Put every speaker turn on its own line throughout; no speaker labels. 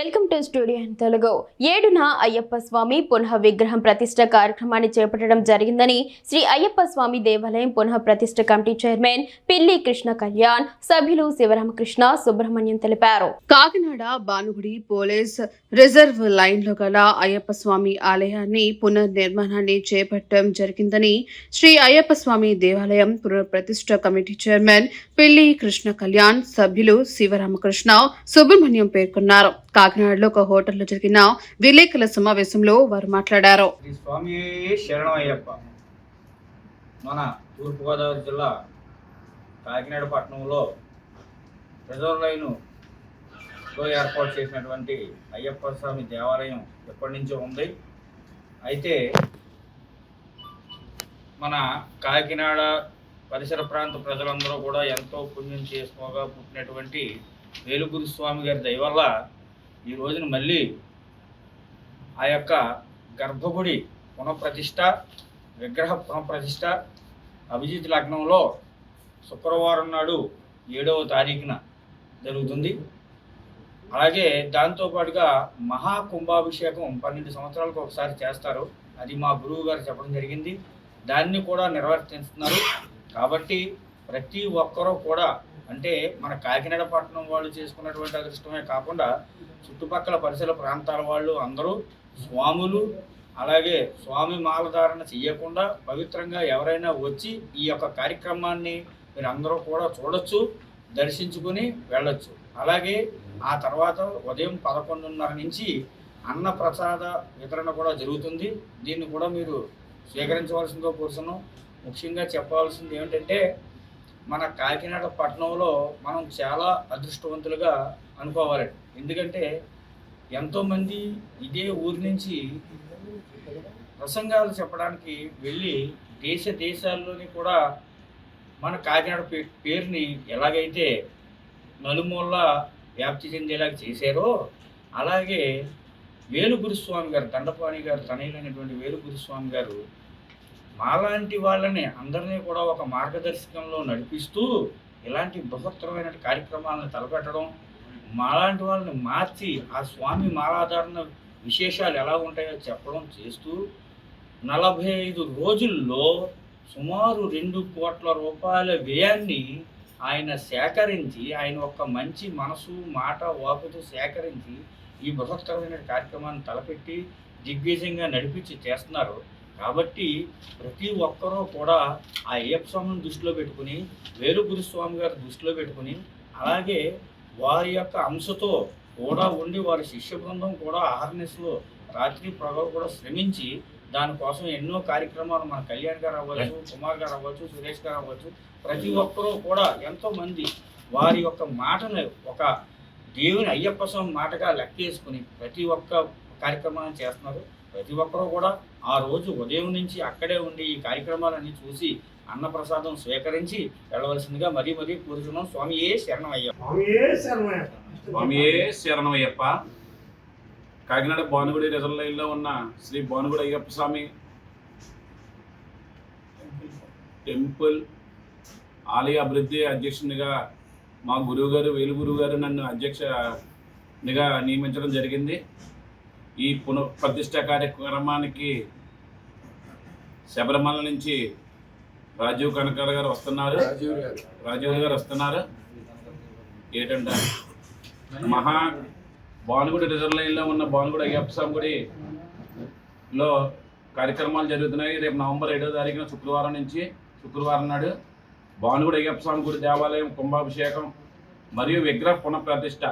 Welcome to studio Telugu. ఏడున అయ్యప్ప స్వామి పునః విగ్రహం ప్రతిష్ట కార్యక్రమాన్ని చేపట్టడం జరిగిందని శ్రీ అయ్యప్ప స్వామి దేవాలయం పునః ప్రతిష్ట కమిటీ చైర్మన్ పిల్లి కృష్ణ కళ్యాణ్ సభ్యులు శివరామకృష్ణ సుబ్రహ్మణ్యం తెలిపారు. కాకినాడ బానుగుడి పోలీస్ రిజర్వ్ లైన్లో గల అయ్యప్ప స్వామి ఆలయాన్ని పునర్నిర్మాణాన్ని చేపట్టడం జరిగిందని శ్రీ అయ్యప్ప స్వామి దేవాలయం పునఃప్రతిష్ఠ కమిటీ చైర్మన్ పిల్లి కృష్ణ కళ్యాణ్ సభ్యులు శివరామకృష్ణ సుబ్రహ్మణ్యం పేర్కొన్నారు. కాకినాడ హైదరాబాద్లో ఒక హోటల్లో జరిగిన విలేకరుల సమావేశంలో వారు మాట్లాడారు.
శ్రీ స్వామి శరణం అయ్యప్ప మన తూర్పుగోదావరి జిల్లా కాకినాడ పట్టణంలో రిజర్వ్ లైను లో ఏర్పాటు చేసినటువంటి అయ్యప్ప స్వామి దేవాలయం ఎప్పటి నుంచో ఉంది. అయితే మన కాకినాడ పరిసర ప్రాంత ప్రజలందరూ కూడా ఎంతో పుణ్యం చేసుకోగా పుట్టినటువంటి వేలుగురు స్వామి గారి దయవల్ల ఈ రోజున మళ్ళీ ఆ యొక్క గర్భగుడి పునఃప్రతిష్ట విగ్రహ పునఃప్రతిష్ట అభిజిత్ లగ్నంలో శుక్రవారం నాడు ఏడవ తారీఖున జరుగుతుంది. అలాగే దాంతోపాటుగా మహా కుంభాభిషేకం పన్నెండు సంవత్సరాలకు ఒకసారి చేస్తారు. అది మా గురువు గారు చెప్పడం జరిగింది. దాన్ని కూడా నిర్వర్తిస్తున్నారు. కాబట్టి ప్రతి ఒక్కరూ కూడా అంటే మన కాకినాడ పట్టణం వాళ్ళు చేసుకున్నటువంటి అదృష్టమే కాకుండా చుట్టుపక్కల పరిసర ప్రాంతాల వాళ్ళు అందరూ స్వాములు అలాగే స్వామి మాలధారణ చేయకుండా పవిత్రంగా ఎవరైనా వచ్చి ఈ యొక్క కార్యక్రమాన్ని మీరు అందరూ కూడా చూడొచ్చు దర్శించుకుని వెళ్ళొచ్చు. అలాగే ఆ తర్వాత ఉదయం పదకొండున్నర నుంచి అన్నప్రసాద వితరణ కూడా జరుగుతుంది. దీన్ని కూడా మీరు స్వీకరించవలసిందో కోరుతున్నాం ముఖ్యంగా చెప్పవలసింది ఏమిటంటే మన కాకినాడ పట్టణంలో మనం చాలా అదృష్టవంతులుగా అనుకోవాలి. ఎందుకంటే ఎంతోమంది ఇదే ఊరి నుంచి ప్రసంగాలు చెప్పడానికి వెళ్ళి దేశ దేశాల్లోని కూడా మన కాకినాడ పే పేరుని ఎలాగైతే నలుమూల వ్యాప్తి చెందేలాగా చేశారో అలాగే వేలుగురుస్వామి గారు దండపాణి గారు తనయులైనటువంటి వేలుగురుస్వామి గారు మాలాంటి వాళ్ళని అందరినీ కూడా ఒక మార్గదర్శకంలో నడిపిస్తూ ఇలాంటి బృహత్తరమైన కార్యక్రమాలను తలపెట్టడం మాలాంటి వాళ్ళని మార్చి ఆ స్వామి మాలాధారణ విశేషాలు ఎలా ఉంటాయో చెప్పడం చేస్తూ నలభై ఐదు రోజుల్లో సుమారు రెండు కోట్ల రూపాయల వ్యయాన్ని ఆయన సేకరించి ఆయన ఒక మంచి మనసు మాట వాకుతో సేకరించి ఈ బృహత్తరమైన కార్యక్రమాన్ని తలపెట్టి దిగ్విజయంగా నడిపించి చేస్తున్నారు. కాబట్టి ప్రతి ఒక్కరూ కూడా ఆ అయ్యప్ప స్వామిని దృష్టిలో పెట్టుకుని వేలు గురుస్వామి గారి దృష్టిలో పెట్టుకుని అలాగే వారి యొక్క అంశతో కూడా ఉండి వారి శిష్య బృందం కూడా ఆర్నెస్లో రాత్రి పగలు కూడా శ్రమించి దానికోసం ఎన్నో కార్యక్రమాలు మన కళ్యాణ్ గారు అవ్వచ్చు కుమార్ గారు అవ్వచ్చు సురేష్ గారు అవ్వచ్చు ప్రతి ఒక్కరూ కూడా ఎంతో మంది వారి యొక్క మాటను ఒక దేవుని అయ్యప్ప స్వామి మాటగా లెక్కేసుకుని ప్రతి ఒక్క కార్యక్రమాన్ని చేస్తున్నారు. ప్రతి ఒక్కరూ కూడా ఆ రోజు ఉదయం నుంచి అక్కడే ఉండి ఈ కార్యక్రమాలన్నీ చూసి అన్నప్రసాదం స్వీకరించి వెళ్ళవలసిందిగా మరీ మరీ కోరుతున్నాం స్వామి ఏ
స్వామియే శరణమయ్యప్ప.
స్వామియే శరణమయ్యప్ప. కాకినాడ భానుగుడి రిజర్వ్ లైన్లో ఉన్న శ్రీ భానుగుడి అయ్యప్ప స్వామి టెంపుల్ ఆలయ అభివృద్ధి అధ్యక్షునిగా మా గురువు గారు వేలు గురువు గారు నన్ను అధ్యక్షనిగా నియమించడం జరిగింది. ఈ పునఃప్రతిష్ట కార్యక్రమానికి శబరిమల నుంచి రాజీవ్ కనకాల గారు వస్తున్నారు. రాజీవ్ గారు. వస్తున్నారు. ఏంటంటే మహా భానుగుడి రిజర్వ్ లైన్లో ఉన్న భానుగుడి అయ్యప్ప స్వామి గుడిలో కార్యక్రమాలు జరుగుతున్నాయి. రేపు నవంబర్ ఏడో తారీఖున శుక్రవారం నుంచి శుక్రవారం నాడు భానుగుడి అయ్యప్ప స్వామి గుడి దేవాలయం కుంభాభిషేకం మరియు విగ్రహ పునఃప్రతిష్ఠ.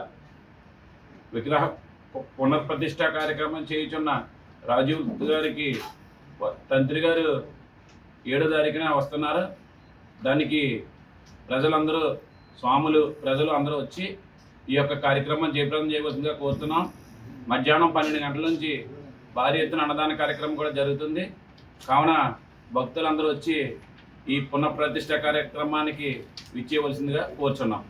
విగ్రహ పునఃప్రతిష్ట కార్యక్రమం చేయుచున్న రాజీవ్ గారికి తంత్రి గారు ఏడో తారీఖున వస్తున్నారు. దానికి ప్రజలందరూ స్వాములు ప్రజలు అందరూ వచ్చి ఈ యొక్క కార్యక్రమం జయప్రదం చేయవలసిందిగా కోరుతున్నాం. మధ్యాహ్నం పన్నెండు గంటల నుంచి భారీ ఎత్తున అన్నదాన కార్యక్రమం కూడా జరుగుతుంది. కావున భక్తులందరూ వచ్చి ఈ పునఃప్రతిష్ట కార్యక్రమానికి విచ్చేయవలసిందిగా కోరుచున్నాం.